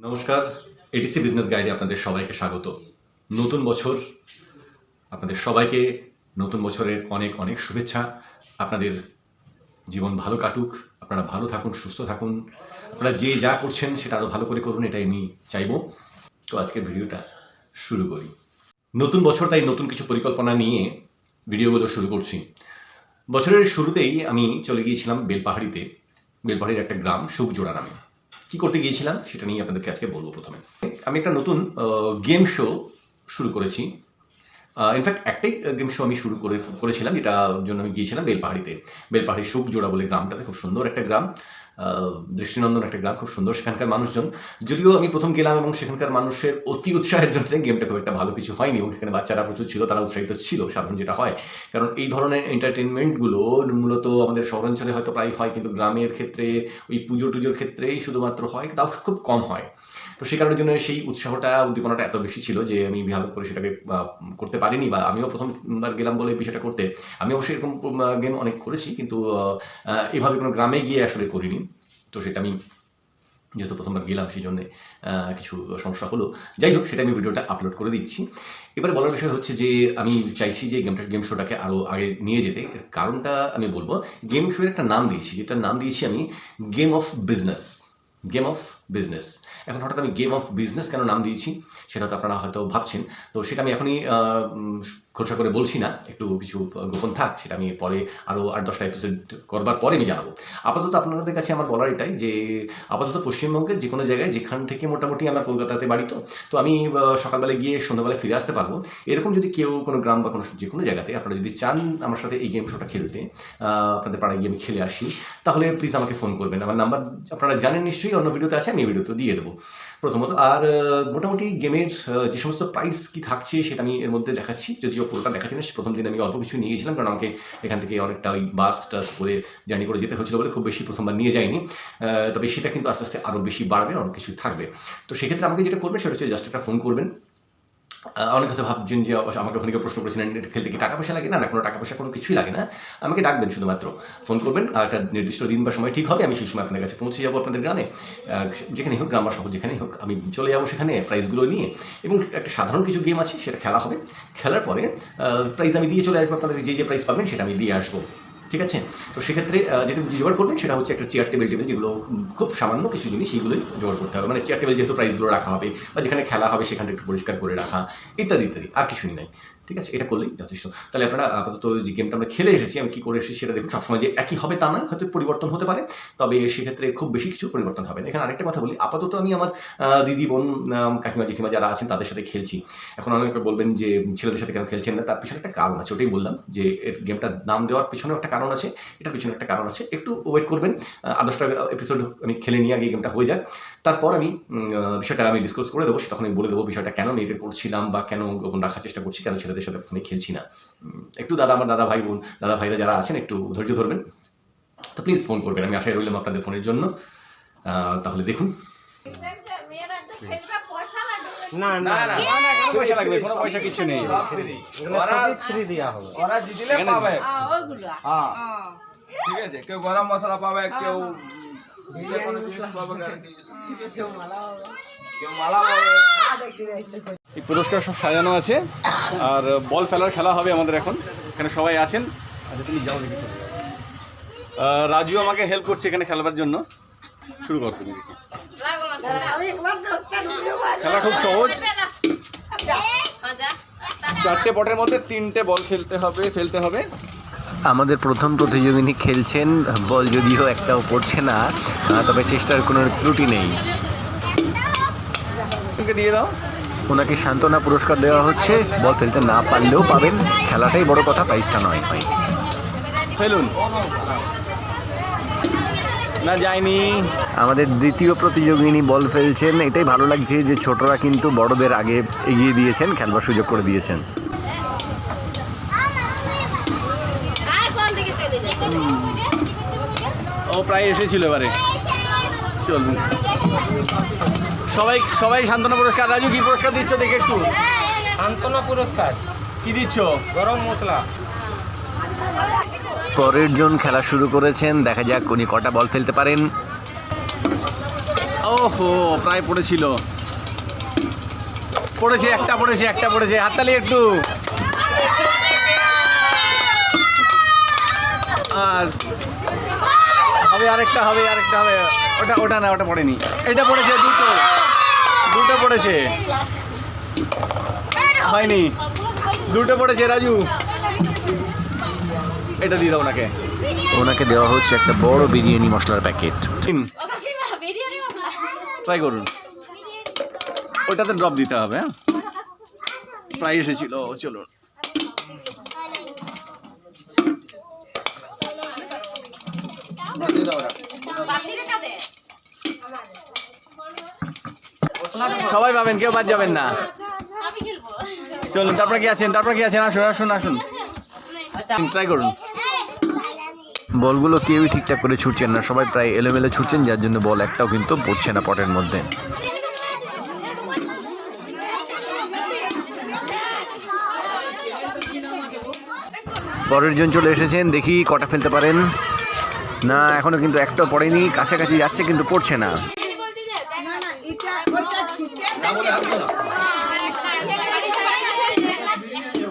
নমস্কার ATC business গাইডে আপনাদের সবাইকে স্বাগত। নতুন বছর, আপনাদের সবাইকে নতুন বছরের অনেক অনেক শুভেচ্ছা। আপনাদের জীবন ভালো কাটুক, আপনারা ভালো থাকুন, সুস্থ থাকুন। আপনারা যে যা করছেন সেটা আরও ভালো করে করুন, এটাই আমি চাইব। তো আজকের ভিডিওটা শুরু করি। নতুন বছর তাই নতুন কিছু পরিকল্পনা নিয়ে ভিডিওগুলো শুরু করছি। বছরের শুরুতেই আমি চলে গিয়েছিলাম বেলপাহাড়িতে। বেলপাহাড়ির একটা গ্রাম, সুখজোড়া নামে। কি করতে গিয়েছিলাম সেটা নিয়ে আপনাদেরকে আজকে বলব প্রথমে। আমি একটা নতুন গেম শো শুরু করেছি। ইনফ্যাক্ট একটাই গেম শো আমি শুরু করে, করেছিলাম, যেটার জন্য আমি গিয়েছিলাম বেলপাহাড়িতে। বেলপাহাড়ি সুখ জোড়া বলে গ্রামটাতে, খুব সুন্দর একটা গ্রাম। দৃষ্টিনন্দন একটা গ্রাম, খুব সুন্দর সেখানকার মানুষজন। যদিও আমি প্রথম গেলাম এবং সেখানকার মানুষের অতি উৎসাহের জন্য গেমটা খুব একটা ভালো কিছু হয়নি এবং সেখানে বাচ্চারা প্রচুর ছিল, তারা উৎসাহিত ছিল সাধারণ যেটা হয়। কারণ এই ধরনের এন্টারটেনমেন্টগুলো মূলত আমাদের শহরাঞ্চলে হয়তো প্রায় হয়, কিন্তু গ্রামের ক্ষেত্রে, ওই পুজো টুজোর ক্ষেত্রেই শুধুমাত্র হয়, তাও খুব কম হয়। তো সেই কারণের জন্য সেই উৎসাহটা, উদ্দীপনাটা এত বেশি ছিল যে আমি ভালো করে সেটাকে করতে পারিনি বা আমিও প্রথমবার গেলাম বলে বিষয়টা করতে। আমি অবশ্যই এরকম গেম অনেক করেছি কিন্তু এভাবে কোনো গ্রামে গিয়ে আসলে করিনি। তো সেটা আমি যেহেতু প্রথমবার গেলাম সেই জন্যে কিছু সমস্যা হলো। যাই হোক, সেটা আমি ভিডিওটা আপলোড করে দিচ্ছি। এবারে বলার বিষয় হচ্ছে যে, আমি চাইছি যে গেমটা গেম শোটাকে আরও আগে নিয়ে যেতে। কারণটা আমি বলব গেম শোয়ের একটা নাম দিয়েছি। যেটার নাম দিয়েছি আমি game of business game of business এখন হঠাৎ আমি গেম অফ বিজনেস কেন নাম দিয়েছি সেটা তো আপনারা হয়তো ভাবছেন। তো সেটা আমি এখনই খোলসা করে বলছি না একটু কিছু গোপন থাক সেটা আমি পরে আরও আট দশটা এপিসোড করবার পরে আমি জানাব। আপাতত আপনাদের কাছে আমার বলার এটাই যে আপাতত পশ্চিমবঙ্গের যে কোনো জায়গায় যেখান থেকে মোটামুটি আমার কলকাতাতে বাড়ি তো তো আমি আহ, সকালবেলা গিয়ে সন্ধ্যাবেলায় ফিরে আসতে পারব। এরকম যদি কেউ কোনো গ্রাম বা কোনো যে কোনো জায়গাতে আপনারা যদি চান আমার সাথে এই গেম শোটা খেলতে আপনাদের পাড়ায় গিয়ে আমি খেলে আসি তাহলে প্লিজ আমাকে ফোন করবেন। আমার নাম্বার আপনারা জানেন নিশ্চয়ই অন্য ভিডিওতে আছে আমি ভিডিওতে দিয়ে দেবো। প্রথমত, আর মোটামুটি গেমের যে সমস্ত প্রাইস কি থাকছে সেটা আমি এর মধ্যে দেখাচ্ছি। যদিও পুরোটা দেখাচ্ছি না প্রথম দিন আমি অল্প কিছু নিয়ে গেছিলাম, কারণ আমাকে এখান থেকে অনেকটা ওই বাস টাস করে জার্নি করে যেতে হয়েছিল বলে খুব বেশি প্রথমবার নিয়ে যায়নি তবে সেটা কিন্তু আস্তে আস্তে আরও বেশি বাড়বে, অনেক কিছু থাকবে। তো সেক্ষেত্রে আমাকে যেটা করবেন, সেটা হচ্ছে জাস্ট একটা ফোন করবেন। অনেক হয়তো ভাবছেন যে আমাকে ওখানে প্রশ্ন করেছিলেন খেলতে কি টাকা পয়সা লাগে? না না কোনো টাকা পয়সা কোনো কিছুই লাগে না। আমাকে ডাকবেন শুধুমাত্র। ফোন করবেন একটা নির্দিষ্ট দিন বা সময় ঠিক হবে আমি সেই সময় আপনার কাছে পৌঁছে যাব আপনাদের গ্রামে। আহ, যেখানেই হোক গ্রাম শহর যেখানেই হোক আমি চলে যাব সেখানে প্রাইজগুলো নিয়ে। এবং একটা সাধারণ কিছু গেম আছে সেটা খেলা হবে। খেলার পরে প্রাইজ আমি দিয়ে চলে আসব আপনাদের যে যে প্রাইজ পাবেন সেটা আমি দিয়ে আসব। ঠিক আছে? তো সেক্ষেত্রে যেটা জোগাড় করবেন, সেটা হচ্ছে একটা চেয়ার টেবিল টেবিল যেগুলো খুব সামান্য কিছু জিনিস সেইগুলোই জোগাড় করতে হবে। মানে চেয়ার টেবিল যেহেতু প্রাইসগুলো রাখা হবে বা যেখানে খেলা হবে, সেখানটা একটু পরিষ্কার করে রাখা, ইত্যাদি ইত্যাদি, আর কিছুই নাই। ঠিক আছে, এটা করলেই যথেষ্ট। তাহলে আপনারা আপাতত যে গেমটা আমরা খেলে এসেছি, আমি কী করে এসেছি সেটা দেখুন। সবসময় যে একই হবে তা নয়, হয়তো পরিবর্তন হতে পারে, তবে সেক্ষেত্রে খুব বেশি কিছু পরিবর্তন হবে এখানে আরেকটা কথা বলি, আপাতত আমি আমার দিদি, বোন কাকিমা, জেঠিমা যারা আছেন তাদের সাথে খেলছি। এখন অনেকে বলবেন যে, ছেলেদের সাথে কেন খেলছেন না? তার পিছনে একটা কারণ আছে, ওটাই বললাম যে গেমটার নাম দেওয়ার পিছনে একটা কারণ আছে, এটার পিছনে একটা কারণ আছে। একটু ওয়েট করবেন দশটা এপিসোড আমি খেলে নিয়ে আগে গেমটা হয়ে যাক। তারপর আমি বিষয়টা আমি ডিসকাস করে দেবো তখন আমি বলে দেবো বিষয়টা কেন আমি এটা করছিলাম বা কেন গোপন রাখার চেষ্টা করছি কেন ছেলেদের সাথে প্রথমে খেলছি না। একটু দাদা আমার দাদা ভাই বোন দাদা ভাইরা যারা আছেন একটু ধৈর্য ধরবেন। তো প্লিজ ফোন করবেন আমি আশায় রইলাম আপনাদের ফোনের জন্য। তাহলে দেখুন। না না না পয়সা লাগবে কোনো পয়সা কিছু নেই। ফ্রি দেওয়া হবে। ওরা জিতলে পাবে। হ্যাঁ। ঠিক আছে কেউ গরম মশলা পাবে কেউ এই পুরস্কার সব সাজানো আছে। আর বল ফেলার খেলা হবে আমাদের এখন। এখানে সবাই আছেন। আচ্ছা তুমি যাও দেখি রাজু আমাকে হেল্প করছে এখানে খেলবার জন্য। শুরু কর তুমি দেখি। খেলা খুব সহজ। চারটে পটের মধ্যে তিনটে বল খেলতে হবে ফেলতে হবে। আমাদের প্রথম প্রতিযোগিনী খেলছেন বল যদিও একটাও পড়ছে না তবে চেষ্টার কোনো ত্রুটি নেই। দিয়ে দাও। ওনাকে সান্ত্বনা পুরস্কার দেওয়া হচ্ছে। বল ফেলতে না পারলেও পাবেন। খেলাটাই বড় কথা প্রাইজটা নয়। হয়। ফেলুন। না যায়নি। আমাদের দ্বিতীয় প্রতিযোগিনী বল ফেলছেন। এটাই ভালো লাগছে যে ছোটরা কিন্তু বড়দের আগে এগিয়ে দিয়েছেন খেলবার সুযোগ করে দিয়েছেন ও প্রায় এসেছিল এবারে। চলুন সবাই সবাই সান্ত্বনা পুরস্কার। রাজু কি পুরস্কার দিচ্ছ দেখে একটু? সান্ত্বনা পুরস্কার। কি দিচ্ছ? গরম মশলা। পরের জন খেলা শুরু করেছেন। দেখা যাক উনি কটা বল ফেলতে পারেন। ও ওহো প্রায় পড়েছিল। পড়েছে একটা পড়েছে একটা পড়েছে। হাততালি একটু। আর হবে আরেকটা হবে আরেকটা হবে। ওটা ওটা না ওটা পড়েনি। এটা পড়েছে দুটো। দুটো পড়েছে। হয়নি। দুটো পড়েছে রাজু। এটা দিয়ে দাও ওনাকে। ওনাকে দেওয়া হচ্ছে একটা বড় বিরিয়ানি মশলার প্যাকেট। ট্রাই করুন। ওটাতে ড্রপ দিতে হবে হ্যাঁ? প্রায় এসেছিল চলুন। সবাই পাবেন কেউ বাদ যাবেন না। চলুন তারপর কি আছেন? তারপর কি আছেন? আসুন আসুন আসুন। ট্রাই করুন। বলগুলো কেউই ঠিকঠাক করে ছুটছেন না। সবাই প্রায় এলোমেলো ছুটছেন যার জন্য বল একটাও কিন্তু পড়ছে না পটের মধ্যে। পরের জন চলে এসেছেন দেখি কটা ফেলতে পারেন। না এখনও কিন্তু একটাও পড়েনি কাছাকাছি যাচ্ছে কিন্তু পড়ছে না।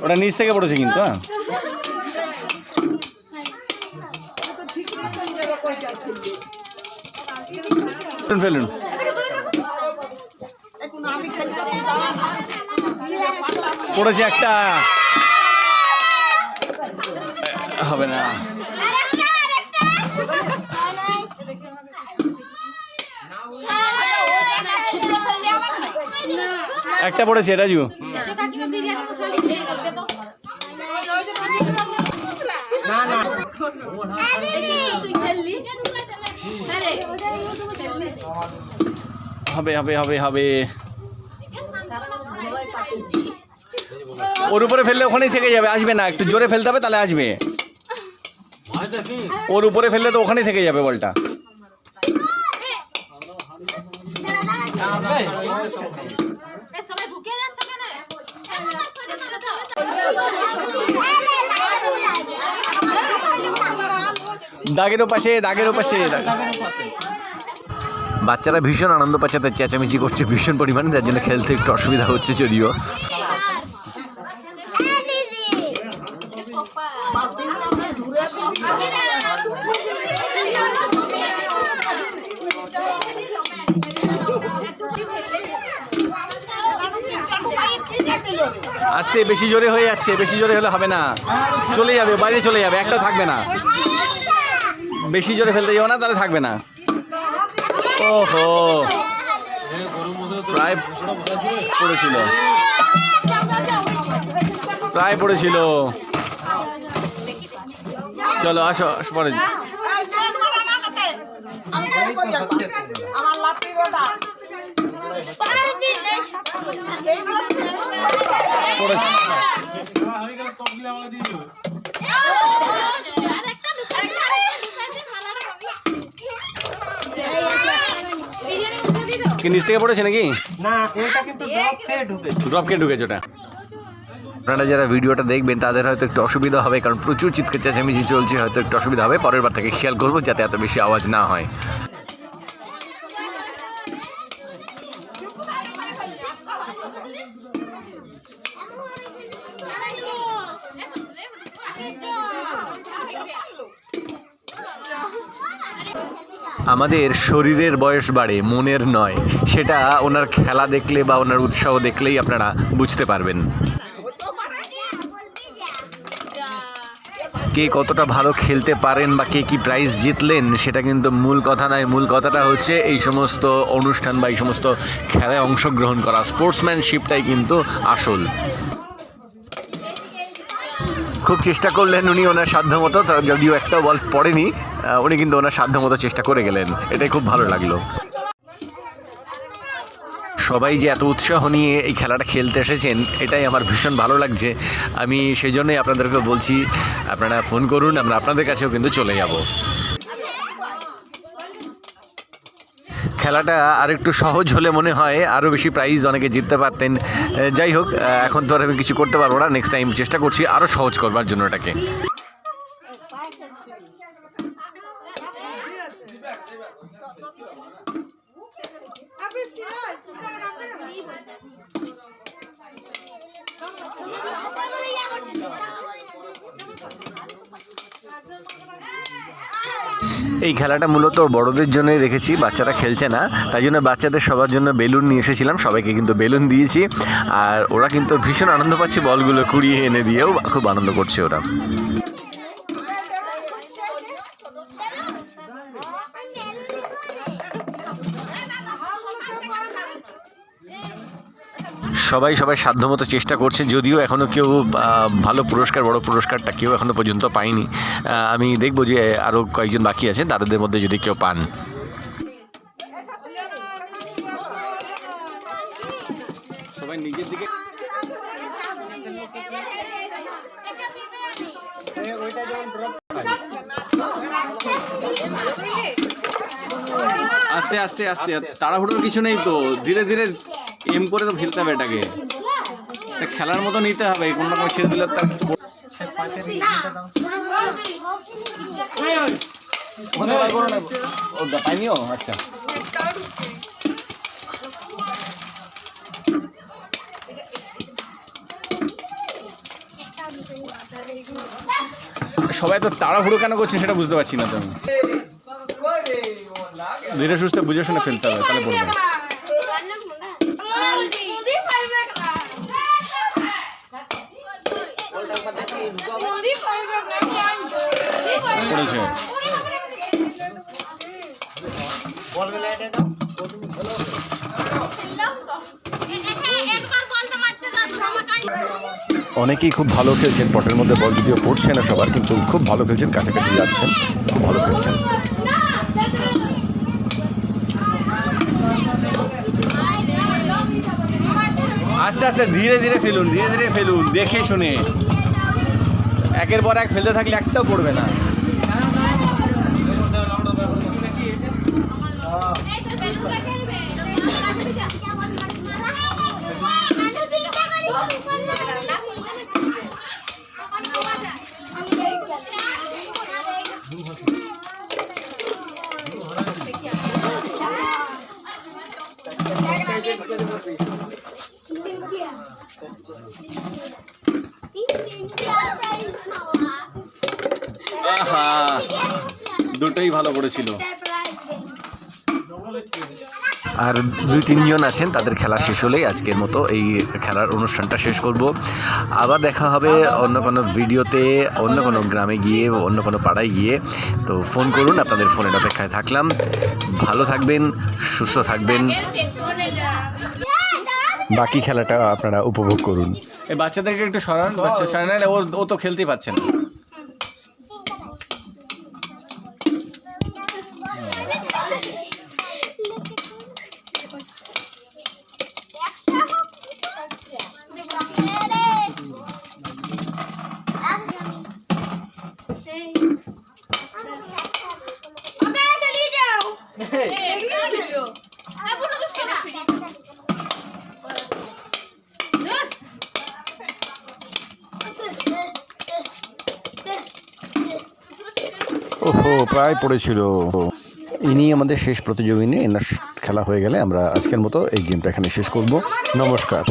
ওটা নিচ থেকে পড়েছে কিন্তু হ্যাঁ? ফেলুন, পড়েছে একটা। হবে না। একটা পড়েছে রাজু হবে হবে হবে হবে। ওর উপরে ফেললে ওখানেই থেকে যাবে, আসবে না। একটু জোরে ফেলতে হবে, তাহলে আসবে। ওর উপরে ফেললে তো ওখানেই থেকে যাবে বলটা সবাই ঢুকে যাচ্ছ কেন দাগেরও পাশে দাগের পাশে বাচ্চারা ভীষণ আনন্দ পাচ্ছে, তার চেঁচামেচি করছে ভীষণ পরিমাণে, তার জন্য খেলতে একটু অসুবিধা হচ্ছে যদিও। আস্তে বেশি জোরে হয়ে যাচ্ছে, বেশি জোরে হলে হবে না। চলে যাবে, বাইরে চলে যাবে, একটা থাকবে না। বেশি জোরে ফেলতে যাব না, তাহলে থাকবে না। ওহো। প্রায় পড়েছিল। প্রায় পড়েছিল। চলো, আসো পরে। আমার পড়েছে কি নিচ থেকে পড়েছে নাকি? না এটা কিন্তু ড্রপ খেয়ে ড্রপকে ঢুকেছে ওটা। আপনারা যারা ভিডিওটা দেখবেন তাদের হয়তো একটু অসুবিধা হবে কারণ প্রচুর চিৎকার চেঁচামেচি চলছে হয়তো একটু অসুবিধা হবে। পরের বার থেকে খেয়াল করব যাতে এত বেশি আওয়াজ না হয়। আমাদের শরীরের বয়স বাড়ে, মনের নয়। সেটা ওনার খেলা দেখলে বা ওনার উৎসাহ দেখলেই আপনারা বুঝতে পারবেন। কে কতটা ভালো খেলতে পারেন বা কে কী প্রাইজ জিতলেন, সেটা কিন্তু মূল কথা নয়। মূল কথাটা হচ্ছে এই সমস্ত অনুষ্ঠান বা এই সমস্ত খেলায় অংশগ্রহণ করা স্পোর্টসম্যানশিপটাই কিন্তু আসল। খুব চেষ্টা করলেন উনি ওনার সাধ্যমতো মতো যদিও একটা বল পড়েনি উনি কিন্তু ওনার সাধ্যমতো চেষ্টা করে গেলেন। এটাই খুব ভালো লাগল। সবাই যে এত উৎসাহ নিয়ে এই খেলাটা খেলতে এসেছেন, এটাই আমার ভীষণ ভালো লাগছে। আমি সেই জন্যই আপনাদেরকে বলছি, আপনারা ফোন করুন, আমরা আপনাদের কাছেও কিন্তু চলে যাব। খেলাটা আরেকটু সহজ হলে মনে হয় আরও বেশি প্রাইজ অনেকে জিততে পারতেন। যাই হোক এখন তো আর আমি কিছু করতে পারব না। নেক্সট টাইম চেষ্টা করছি আরও সহজ করবার জন্য এটাকে। Thank you. এই খেলাটা মূলত বড়দের জন্যই রেখেছি, বাচ্চারা খেলছে না। তাই জন্য বাচ্চাদের সবার জন্য বেলুন নিয়ে এসেছিলাম, সবাইকে কিন্তু বেলুন দিয়েছি। আর ওরা কিন্তু ভীষণ আনন্দ পাচ্ছে বলগুলো কুড়িয়ে এনে দিয়েও, খুব আনন্দ করছে ওরা। সবাই সবাই সাধ্যমতো চেষ্টা করছে, যদিও এখনও কেউ ভালো পুরস্কার, বড় পুরস্কারটা কেউ এখনও পর্যন্ত পায়নি। আমি দেখব যে আরও কয়েকজন বাকি আছেন তাদের মধ্যে যদি কেউ পান। আস্তে আস্তে আস্তে। তাড়াহুড়োর কিছু নেই তো। ধীরে ধীরে এম করে তো ফেলতে হবে এটাকে। খেলার মতো নিতে হবে কোনো রকম ছেড়ে দিলে তার সবাই তো তাড়াহুড়ো কেন করছে সেটা বুঝতে পারছি না তো আমি। ধীরে সুস্থে বুঝে শুনে ফেলতে হবে, তাহলে পড়বে অনেকেই খুব ভালো খেলছেন পটের মধ্যে বল যদিও পড়ছে না সবার কিন্তু খুব ভালো খেলছেন কাছাকাছি যাচ্ছেন খুব ভালো খেলছেন। আস্তে আস্তে ধীরে ধীরে ফেলুন ধীরে ধীরে ফেলুন দেখে শুনে। একের পর এক ফেলতে থাকলে একটাও পড়বে না। দুটোই ভালো পড়েছিল আর দুই, তিনজন আছেন, তাদের খেলা শেষ হলেই আজকের মতো এই খেলার অনুষ্ঠানটা শেষ করব। আবার দেখা হবে অন্য কোনো ভিডিওতে, অন্য কোনো গ্রামে গিয়ে, অন্য কোনো পাড়ায় গিয়ে। তো ফোন করুন, আপনাদের ফোনের অপেক্ষায় থাকলাম। ভালো থাকবেন, সুস্থ থাকবেন। বাকি খেলাটা আপনারা উপভোগ করুন। এই বাচ্চাদেরকে একটু সরান সরান ও তো খেলতেই পারছে না ওকে চালিয়ে যাও এগুলো ছিল এ বলো বুঝতে না ওহো প্রায় পড়েছিল। ইনি আমাদের শেষ প্রতিযোগিনী এনার খেলা হয়ে গেলে আমরা আজকের মতো এই গেমটা এখানে শেষ করব। নমস্কার।